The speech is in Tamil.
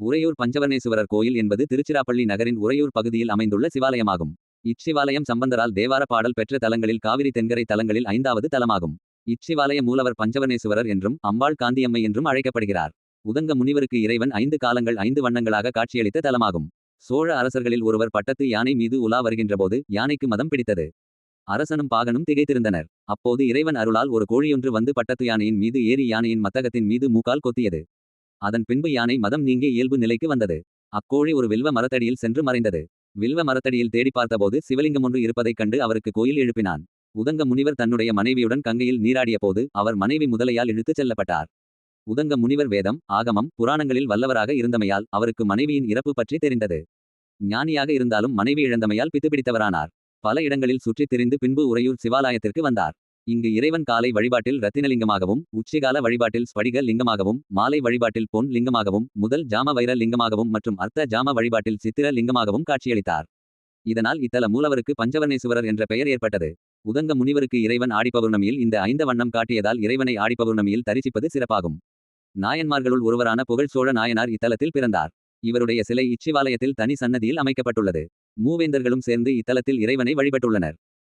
உறையூர் பஞ்சவர்ணேஸ்வரர் கோயில் என்பது திருச்சிராப்பள்ளி நகரின் உறையூர் பகுதியில் அமைந்துள்ள சிவாலயமாகும். இச்சிவாலயம் சம்பந்தரால் தேவார பாடல் பெற்ற தலங்களில் காவிரி தென்கரை தலங்களில் ஐந்தாவது தலமாகும். இச்சிவாலய மூலவர் பஞ்சவர்ணேஸ்வரர் என்றும் அம்பாள் காந்தியம்மை என்றும் அழைக்கப்படுகிறார். உதங்க முனிவருக்கு இறைவன் ஐந்து காலங்கள் ஐந்து வண்ணங்களாக காட்சியளித்த தலமாகும். சோழ அரசர்களில் ஒருவர் பட்டத்து யானை மீது உலா வருகின்றபோது யானைக்கு மதம் பிடித்தது. அரசனும் பாகனும் திகைத்திருந்தனர். அப்போது இறைவன் அருளால் ஒரு கோழியொன்று வந்து பட்டத்து யானையின் மீது ஏறி யானையின் மத்தகத்தின் மீது மூக்கால் கொத்தியது. அதன் பின்பு யானை மதம் நீங்கி இயல்பு நிலைக்கு வந்தது. அக்கோழி ஒரு வில்வ மரத்தடியில் சென்று மறைந்தது. வில்வ மரத்தடியில் தேடி பார்த்தபோது சிவலிங்கம் ஒன்று இருப்பதைக் கண்டு அவருக்கு கோயில் எழுப்பினான். உதங்க முனிவர் தன்னுடைய மனைவியுடன் கங்கையில் நீராடிய போது அவர் மனைவி முதலையால் இழுத்துச் செல்லப்பட்டார். உதங்க முனிவர் வேதம் ஆகமம் புராணங்களில் வல்லவராக இருந்தமையால் அவருக்கு மனைவியின் இறப்பு பற்றி தெரிந்தது. ஞானியாக இருந்தாலும் மனைவி இழந்தமையால் பித்துப்பிடித்தவரானார். பல இடங்களில் சுற்றித் திரிந்து பின்பு உறையூர் சிவாலயத்திற்கு வந்தார். இங்கு இறைவன் காலை வழிபாட்டில் ரத்தினலிங்கமாகவும் உச்சிகால வழிபாட்டில் ஸ்படிக லிங்கமாகவும் மாலை வழிபாட்டில் பொன் லிங்கமாகவும் முதல் ஜாம வைர லிங்கமாகவும் மற்றும் அர்த்த ஜாம வழிபாட்டில் சித்திர லிங்கமாகவும் காட்சியளித்தார். இதனால் இத்தல மூலவருக்கு பஞ்சவர்ணேசுவரர் என்ற பெயர் ஏற்பட்டது. உதங்க முனிவருக்கு இறைவன் ஆடிப்பௌர்ணமியில் இந்த ஐந்த வண்ணம் காட்டியதால் இறைவனை ஆடிப்பௌர்ணமியில் தரிசிப்பது சிறப்பாகும். நாயன்மார்களுள் ஒருவரான புகழ் சோழ நாயனார் இத்தலத்தில் பிறந்தார். இவருடைய சிலை இச்சிவாலயத்தில் தனி சன்னதியில் அமைக்கப்பட்டுள்ளது. மூவேந்தர்களும் சேர்ந்து இத்தலத்தில் இறைவனை வழிபட்டுள்ளனர்.